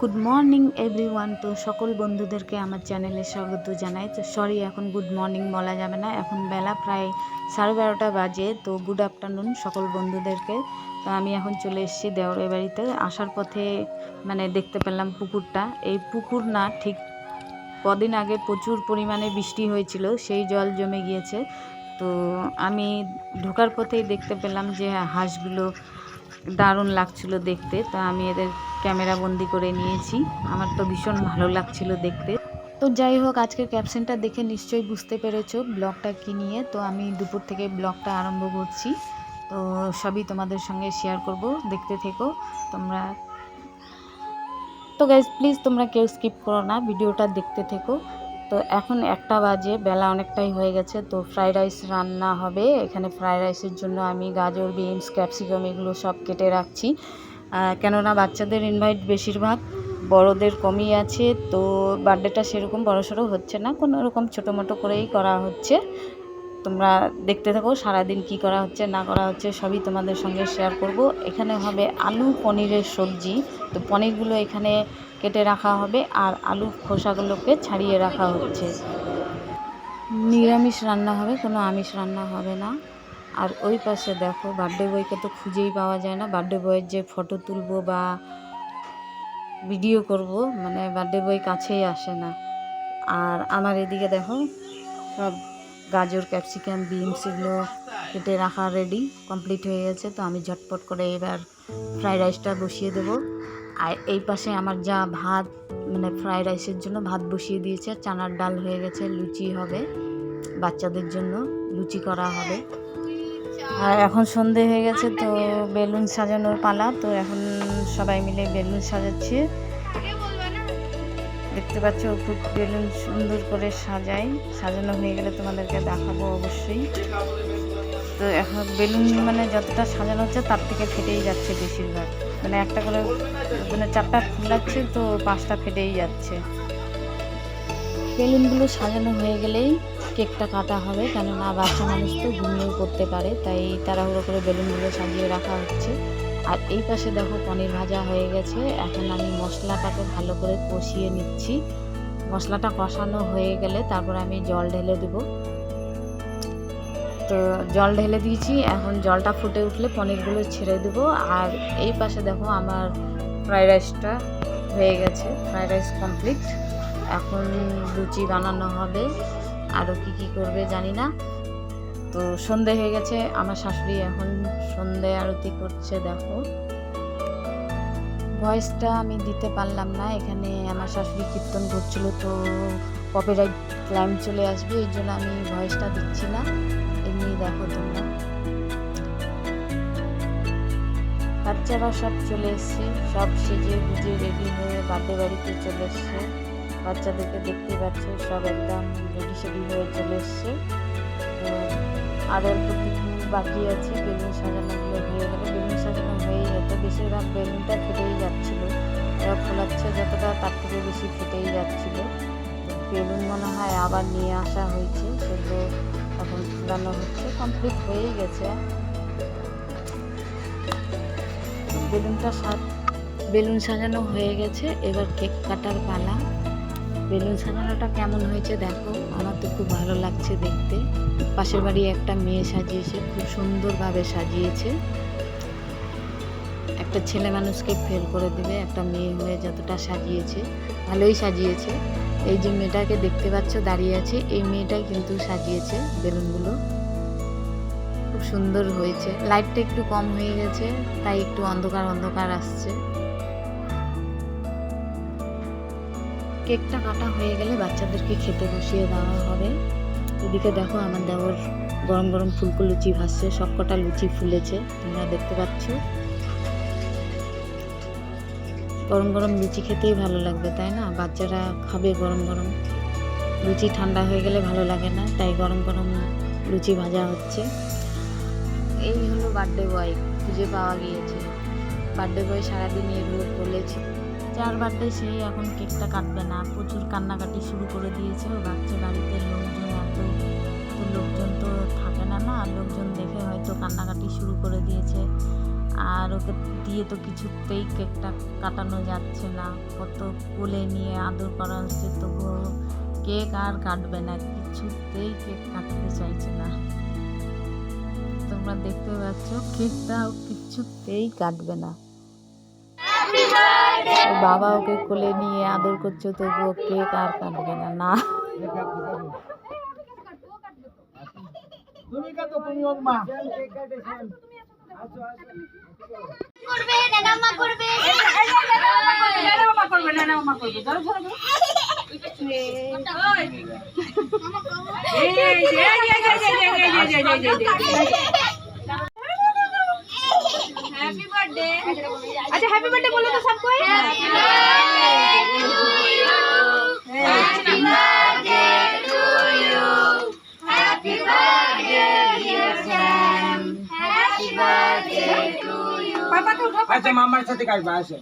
Good morning everyone তো সকল বন্ধুদেরকে আমার চ্যানেলে স্বাগত জানাই। তো সরি এখন গুড মর্নিং বলা যাবে না। এখন বেলা প্রায় সাড়ে বারোটা বাজে। তো গুড আফটারনুন সকল বন্ধুদেরকে। তো আমি এখন চলে এসেছি দেওরের বাড়িতে। আসার পথে মানে দেখতে পেলাম পুকুরটা। এই পুকুর না, ঠিক কদিন আগে প্রচুর পরিমাণে বৃষ্টি হয়েছিল। সেই জল জমে গিয়েছে। তো আমি ঢোকার পথেই দেখতে পেলাম যে হাঁসগুলো দারুণ লাগছিল দেখতে, তো আমি এদের ক্যামেরা বন্দি করে নিয়েছি। আমার তো ভীষণ ভালো লাগছিল দেখতে। তো যাই হোক, আজকের ক্যাপশনটা দেখে নিশ্চয়ই বুঝতে পেরেছ ব্লগটা কী নিয়ে। তো আমি দুপুর থেকে ব্লগটা আরম্ভ করছি। তো সবই তোমাদের সঙ্গে শেয়ার করব, দেখতে থেকো, তোমরা। তো গাইজ প্লিজ তোমরা কেউ স্কিপ করো না, ভিডিওটা দেখতে থেকো। তো এখন একটা বাজে, বেলা অনেকটাই হয়ে গেছে। তো ফ্রাইড রাইস রান্না হবে। এখানে ফ্রাইড রাইসের জন্য আমি গাজর, বিনস, ক্যাপসিকাম এগুলো সব কেটে রাখছি। কেননা বাচ্চাদের ইনভাইট বেশিরভাগ বড়দের কমই আছে। তো বার্থডেটা সেরকম বড়সড় হচ্ছে না। কোনো রকম ছোটো মোটো করেই করা হচ্ছে। তোমরা দেখতে থাকো, সারাদিন কি করা হচ্ছে, না করা হচ্ছে, সবই তোমাদের সঙ্গে শেয়ার করব। এখানে হবে আলু পনিরের সবজি। তো পনিরগুলো এখানে কেটে রাখা হবে আর আলু খোসাগুলোকে ছাড়িয়ে রাখা হচ্ছে। নিরামিষ রান্না হবে, কোনো আমিষ রান্না হবে না। আর ওই পাশে দেখো বার্থডে বয়কে তো খুঁজেই পাওয়া যায় না। বার্থডে বয়ের যে ফটো তুলবো বা ভিডিও করব মানে বার্থডে বয় কাছেই আসে না। আর আমার এদিকে দেখো, সব গাজর, ক্যাপসিকাম, বিনস এগুলো কেটে রাখা রেডি কমপ্লিট হয়ে গেছে। তো আমি ঝটপট করে এবার ফ্রাইড রাইসটা বসিয়ে দেবো। আর এই পাশে আমার যা ভাত মানে ফ্রাইড রাইসের জন্য ভাত বসিয়ে দিয়েছে। চানার ডাল হয়ে গেছে, লুচি হবে বাচ্চাদের জন্য, লুচি করা হবে। আর এখন সন্ধে হয়ে গেছে, তো বেলুন সাজানোর পালা। তো এখন সবাই মিলে বেলুন সাজাচ্ছে। দেখতে পাচ্ছ, খুব বেলুন সুন্দর করে সাজাই। সাজানো হয়ে গেলে তোমাদেরকে দেখাবো অবশ্যই। তো এখন বেলুন মানে যতটা সাজানো হচ্ছে, তার থেকে ফেটেই যাচ্ছে বেশিরভাগ। মানে একটা করে মানে চারটা ফুলাচ্ছে তো পাঁচটা ফেটেই যাচ্ছে। বেলুনগুলো সাজানো হয়ে গেলেই কেকটা কাটা হবে, কেননা বাচ্চা মানুষ তো ঘুমিয়েও করতে পারে, তাই তাড়াহুড়ো করে বেলুনগুলো সাজিয়ে রাখা হচ্ছে। আর এই পাশে দেখো পনির ভাজা হয়ে গেছে। এখন আমি মশলাটাকে ভালো করে কষিয়ে নিচ্ছি। মশলাটা কষানো হয়ে গেলে তারপর আমি জল ঢেলে দেবো। তো জল ঢেলে দিয়েছি। এখন জলটা ফুটে উঠলে পনিরগুলো ছেড়ে দেবো। আর এই পাশে দেখো আমার ফ্রাইড রাইসটা হয়ে গেছে। Fried rice complete. এখন লুচি বানানো হবে। আরও কি কি করবে জানি না। তো সন্ধে হয়ে গেছে, আমার শাশুড়ি এখন সন্ধে আরতি করছে, দেখো। ভয়েসটা আমি দিতে পারলাম না, এখানে আমার শাশুড়ি কীর্তন করছিল, তো কপিরাইট ক্লাইম চলে আসবে, এই জন্য আমি ভয়েসটা দিচ্ছি না। এমনি দেখো তোমরা। বাচ্চারা সব চলে এসছে, সব সেজে গুজে রেডি হয়ে বার্থডে বাড়িতে চলে এসছে। বাচ্চাদেরকে দেখতেই পাচ্ছ, সব একদম রেডি সেডি হয়ে চলে এসছে। আর বাকি আছে, বেলুন সাজানোগুলো হয়ে গেলে। বেলুন সাজানো হয়ে যেত বেশিরভাগ বেলুনটা ফেটেই যাচ্ছিল। ফোলাচ্ছে যতটা তার থেকে বেশি ফেটেই যাচ্ছিল। বেলুন মনে হয় আবার নিয়ে আসা হয়েছে। সেগুলো এখন ফুলানো হচ্ছে। কমপ্লিট হয়েই গেছে। বেলুনটা সাজ, বেলুন সাজানো হয়ে গেছে। এবার কেক কাটার পালা। বেলুন সাজানোটা কেমন হয়েছে দেখো। আমার তো খুব ভালো লাগছে দেখতে। পাশের বাড়ি একটা মেয়ে সাজিয়েছে, খুব সুন্দরভাবে সাজিয়েছে। একটা ছেলে মানুষকে ফেল করে দেবে, একটা মেয়ে হয়ে যতটা সাজিয়েছে, ভালোই সাজিয়েছে। এই যে মেয়েটাকে দেখতে পাচ্ছ, দাঁড়িয়ে আছে, এই মেয়েটাই কিন্তু সাজিয়েছে বেলুনগুলো। খুব সুন্দর হয়েছে। লাইটটা একটু কম হয়ে গেছে, তাই একটু অন্ধকার অন্ধকার আসছে। কেকটা কাটা হয়ে গেলে বাচ্চাদেরকে খেতে বসিয়ে দেওয়া হবে। এদিকে দেখো আমার দেওয়ার গরম গরম ফুলকো লুচি ভাসছে সবকটা লুচি ফুলেছে, তোমরা দেখতে পাচ্ছ। গরম গরম লুচি খেতেই ভালো লাগবে, তাই না? বাচ্চারা খাবে গরম গরম। লুচি ঠান্ডা হয়ে গেলে ভালো লাগে না, তাই গরম গরম লুচি ভাজা হচ্ছে। এই হলো বার্থডে বয় খুঁজে পাওয়া গিয়েছে। বার্থডে বয় সারাদিন এগুলো বলেছে যার বার্থডে সেই এখন কেকটা কাটবে না, প্রচুর কান্নাকাটি শুরু করে দিয়েছে বাচ্চা বাড়িতে লোকজন লোকজন তো থাকে না না? লোকজন দেখে হয়তো কান্নাকাটি শুরু করে দিয়েছে। আর ওকে দিয়ে তো কিছুতেই কেকটা কাটানো যাচ্ছে না। কত কোলে নিয়ে আদর করা হচ্ছে তবুও কেক আর কাটবে না কিছুতেই কেক কাটতে চাইছে না। তোমরা দেখতে পাচ্ছ কেকটাও কিছুতেই কাটবে না। বাবা ওকে কোলে নিয়ে আদর করছে তবুও কেক আর কাটবে না না। তুমি কত তুমি ওর মা করবে নানা মা করবে নানা মা করবে নানা মা করবে ধরো ধরো আচ্ছা হ্যাপি বার্থডে বলো তো সবকো হ্যাপি আচ্ছা মামার সাথে কাটবা আসে।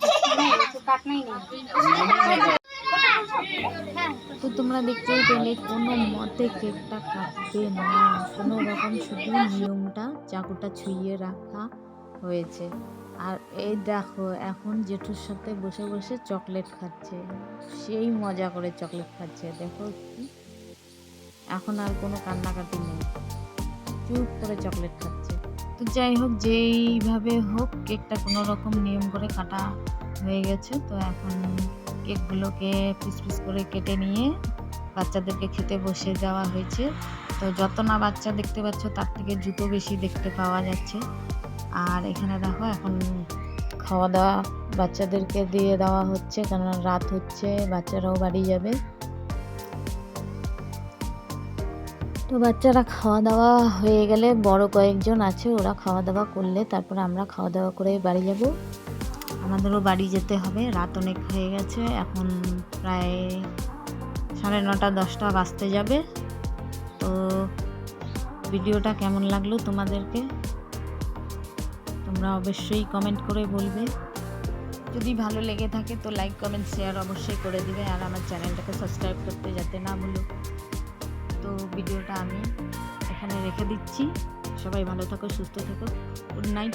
তো তোমরা দেখতেই পেলে কোনো মতে কেকটা কাটবে না। কোনো রকম শুধু নিয়মটা চাকুটা ছুঁয়ে রাখা হয়েছে। আর এই দেখো এখন জেঠুর সাথে বসে বসে চকলেট খাচ্ছে। সেই মজা করে চকলেট খাচ্ছে দেখো এখন আর কোনো কান্নাকাটি নেই। চুপ করে চকলেট খাচ্ছে। তো যাই হোক, যেইভাবে হোক কেকটা কোনো রকম নিয়ম করে কাটা হয়ে গেছে। তো এখন কেকগুলোকে পিস পিস করে কেটে নিয়ে বাচ্চাদেরকে খেতে বসে দেওয়া হয়েছে। তো যত না বাচ্চা দেখতে পাচ্ছ, তার থেকে জুতো বেশি দেখতে পাওয়া যাচ্ছে। আর এখানে দেখো, এখন খাওয়া দাওয়া বাচ্চাদেরকে দিয়ে দেওয়া হচ্ছে কারণ রাত হচ্ছে, বাচ্চারাও বাড়ি যাবে। তো বাচ্চারা খাওয়া দাওয়া হয়ে গেলে বড় কয়েকজন আছে, ওরা খাওয়া দাওয়া করলে তারপরে আমরা খাওয়া দাওয়া করে বাড়ি যাব। আমাদেরও বাড়ি যেতে হবে, রাত অনেক হয়ে গেছে, এখন প্রায় সাড়ে নটা, দশটা বাজতে যাবে। তো ভিডিওটা কেমন লাগল তোমাদেরকে? তোমরা অবশ্যই কমেন্ট করে বলবে। যদি ভালো লেগে থাকে তো লাইক কমেন্ট শেয়ার অবশ্যই করে দিবে আর আমার চ্যানেলটাকে সাবস্ক্রাইব করতে যাতে না ভুলো। তো ভিডিওটা আমি এখানে রেখে দিচ্ছি। সবাই ভালো থাকো সুস্থ থেকো। Good night